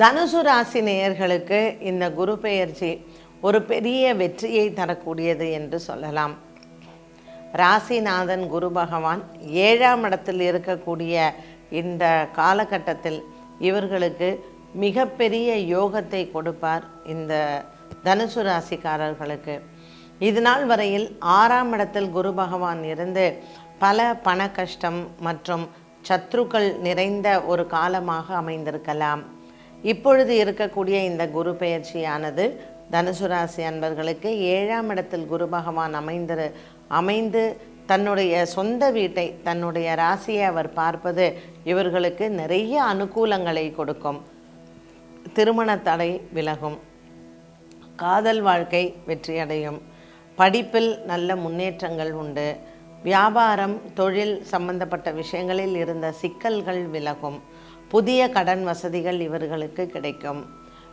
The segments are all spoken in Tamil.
தனுசு ராசி நேயர்களுக்கு இந்த குரு பெயர்ச்சி ஒரு பெரிய வெற்றியை தரக்கூடியது என்று சொல்லலாம். ராசிநாதன் குரு பகவான் ஏழாம் இடத்தில் இருக்கக்கூடிய இந்த காலகட்டத்தில் இவர்களுக்கு மிகப்பெரிய யோகத்தை கொடுப்பார் இந்த தனுசு ராசிக்காரர்களுக்கு. இது நாள் வரையில் ஆறாம் இடத்தில் குரு பகவான் இருந்து பல பண கஷ்டம் மற்றும் சத்ருக்கள் நிறைந்த ஒரு காலமாக அமைந்திருக்கலாம். இப்பொழுது இருக்கக்கூடிய இந்த குரு பெயர்ச்சியானது தனுசு ராசி அன்பர்களுக்கு ஏழாம் இடத்தில் குரு பகவான் அமைந்து அமைந்து தன்னுடைய சொந்த வீட்டை தன்னுடைய ராசியை அவர் பார்ப்பது இவர்களுக்கு நிறைய அனுகூலங்களை கொடுக்கும். திருமண தடை விலகும். காதல் வாழ்க்கை வெற்றியடையும். படிப்பில் நல்ல முன்னேற்றங்கள் உண்டு. வியாபாரம் தொழில் சம்பந்தப்பட்ட விஷயங்களில் இருந்த சிக்கல்கள் விலகும். புதிய கடன் வசதிகள் இவர்களுக்கு கிடைக்கும்.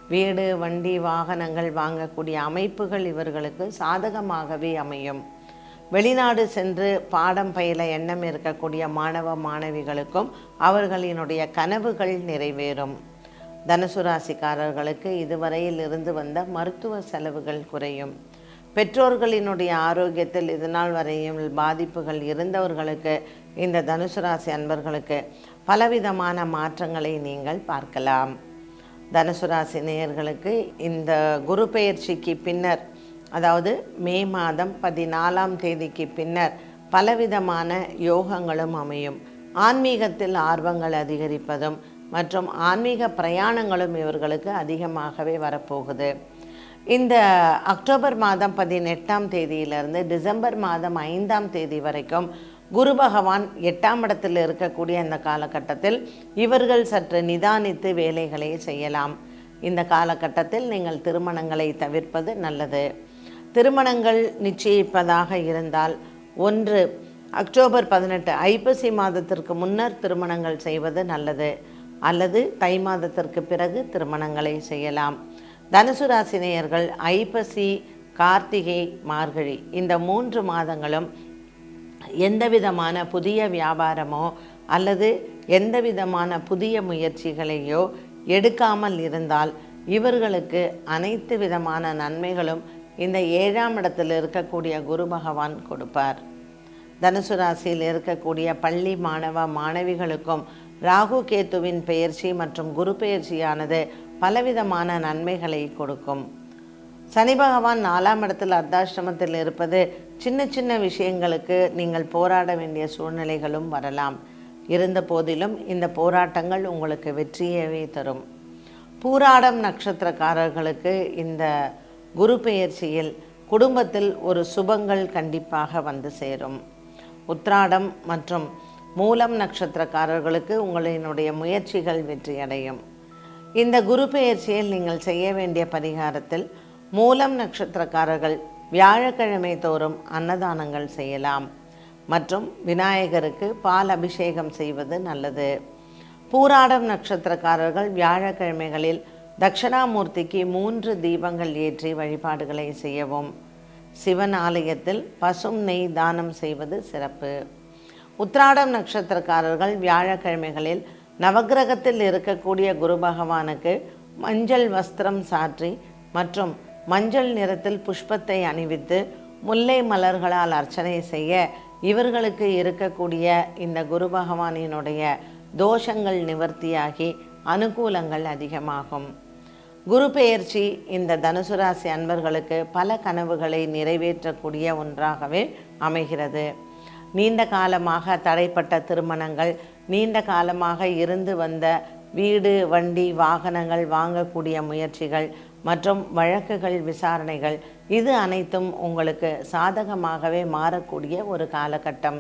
வீடு வண்டி வாகனங்கள் வாங்கக்கூடிய அமைப்புகள் இவர்களுக்கு சாதகமாகவே அமையும். வெளிநாடு சென்று பாடம் பயில எண்ணம் இருக்கக்கூடிய மாணவ மாணவிகளுக்கும் அவர்களினுடைய கனவுகள் நிறைவேறும். தனுசு ராசிக்காரர்களுக்கு இதுவரையில் இருந்து வந்த மருத்துவ செலவுகள் குறையும். பெற்றோர்களினுடைய ஆரோக்கியத்தில் இதுநாள் வரையும் பாதிப்புகள் இருந்தவர்களுக்கு இந்த தனுசு ராசி அன்பர்களுக்கு பலவிதமான மாற்றங்களை நீங்கள் பார்க்கலாம். தனுசு ராசி நேயர்களுக்கு இந்த குரு பெயர்ச்சிக்கு பின்னர் அதாவது மே மாதம் பதினாலாம் தேதிக்கு பின்னர் பலவிதமான யோகங்களும் அமையும். ஆன்மீகத்தில் ஆர்வங்கள் அதிகரிப்பதும் மற்றும் ஆன்மீக பிரயாணங்களும் இவர்களுக்கு அதிகமாகவே வரப்போகுது. இந்த அக்டோபர் மாதம் பதினெட்டாம் தேதியிலிருந்து டிசம்பர் மாதம் ஐந்தாம் தேதி வரைக்கும் குரு பகவான் எட்டாம் இடத்தில் இருக்கக்கூடிய இந்த காலகட்டத்தில் இவர்கள் சற்று நிதானித்து வேலைகளை செய்யலாம். இந்த காலகட்டத்தில் நீங்கள் திருமணங்களை தவிர்ப்பது நல்லது. திருமணங்கள் நிச்சயிப்பதாக இருந்தால் ஒன்று அக்டோபர் பதினெட்டு ஐப்பசி மாதத்திற்கு முன்னர் திருமணங்கள் செய்வது நல்லது. அல்லது தை மாதத்திற்கு பிறகு திருமணங்களை செய்யலாம். தனுசு ராசினியர்கள் ஐப்பசி கார்த்திகை மார்கழி இந்த மூன்று மாதங்களும் எந்த விதமான புதிய வியாபாரமோ அல்லது எந்த விதமான புதிய முயற்சிகளையோ எடுக்காமல் இருந்தால் இவர்களுக்கு அனைத்து விதமான நன்மைகளும் இந்த ஏழாம் இடத்தில் இருக்கக்கூடிய குரு பகவான் கொடுப்பார். தனுசு ராசியில் இருக்கக்கூடிய பள்ளி மாணவ மாணவிகளுக்கும் ராகு கேத்துவின் பெயர்ச்சி மற்றும் குரு பெயர்ச்சியானது பலவிதமான நன்மைகளை கொடுக்கும். சனி பகவான் நாலாம் இடத்தில் அர்த்தாஷ்டமத்தில் இருப்பது சின்ன சின்ன விஷயங்களுக்கு நீங்கள் போராட வேண்டிய சூழ்நிலைகளும் வரலாம். இருந்த போதிலும் இந்த போராட்டங்கள் உங்களுக்கு வெற்றியவே தரும். பூராடம் நட்சத்திரக்காரர்களுக்கு இந்த குரு பெயர்ச்சியில் குடும்பத்தில் ஒரு சுபங்கள் கண்டிப்பாக வந்து சேரும். உத்ராடம் மற்றும் மூலம் நட்சத்திரக்காரர்களுக்கு உங்களினுடைய முயற்சிகள் வெற்றியடையும். இந்த குரு பெயர்ச்சியில் நீங்கள் செய்ய வேண்டிய பரிகாரத்தில் மூலம் நட்சத்திரக்காரர்கள் வியாழக்கிழமை தோறும் அன்னதானங்கள் செய்யலாம். மற்றும் விநாயகருக்கு பால் அபிஷேகம் செய்வது நல்லது. பூராடம் நட்சத்திரக்காரர்கள் வியாழக்கிழமைகளில் தட்சிணாமூர்த்திக்கு மூன்று தீபங்கள் ஏற்றி வழிபாடுகளை செய்யவும். சிவன் ஆலயத்தில் பசும் நெய் தானம் செய்வது சிறப்பு. உத்ராடம் நட்சத்திரக்காரர்கள் வியாழக்கிழமைகளில் நவக்கிரகத்தில் இருக்கக்கூடிய குரு பகவானுக்கு மஞ்சள் வஸ்திரம் சாற்றி மற்றும் மஞ்சள் நிறத்தில் புஷ்பத்தை அணிவித்து முல்லை மலர்களால் அர்ச்சனை செய்ய இவர்களுக்கு இருக்கக்கூடிய இந்த குரு பகவானினுடைய தோஷங்கள் நிவர்த்தியாகி அனுகூலங்கள் அதிகமாகும். குரு பெயர்ச்சி இந்த தனுசு ராசி அன்பர்களுக்கு பல கனவுகளை நிறைவேற்றக்கூடிய ஒன்றாகவே அமைகிறது. நீண்ட காலமாக தடைப்பட்ட திருமணங்கள் நீண்ட காலமாக இருந்து வந்த வீடு வண்டி வாகனங்கள் வாங்கக்கூடிய முயற்சிகள் மற்றும் வழக்குகள் விசாரணைகள் இது அனைத்தும் உங்களுக்கு சாதகமாகவே மாறக்கூடிய ஒரு காலகட்டம்.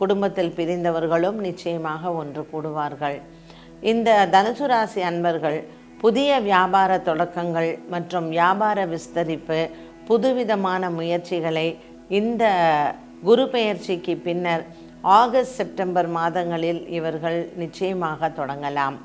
குடும்பத்தில் பிரிந்தவர்களும் நிச்சயமாக ஒன்று கூடுவார்கள். இந்த தனுசு ராசி அன்பர்கள் புதிய வியாபார தொடக்கங்கள் மற்றும் வியாபார விஸ்தரிப்பு புதுவிதமான முயற்சிகளை இந்த குரு பெயர்ச்சிக்கு பின்னர் ஆகஸ்ட் செப்டம்பர் மாதங்களில் இவர்கள் நிச்சயமாக தொடங்கலாம்.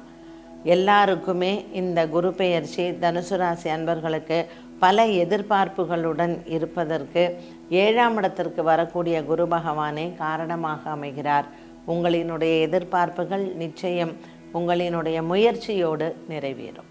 எல்லாருக்குமே இந்த குரு பெயர்ச்சி தனுசு ராசி அன்பர்களுக்கு பல எதிர்பார்ப்புகளுடன் இருப்பதற்கு ஏழாம் இடத்திற்கு வரக்கூடிய குரு பகவானே காரணமாக அமைகிறார். உங்களினுடைய எதிர்பார்ப்புகள் நிச்சயம் உங்களினுடைய முயற்சியோடு நிறைவேறும்.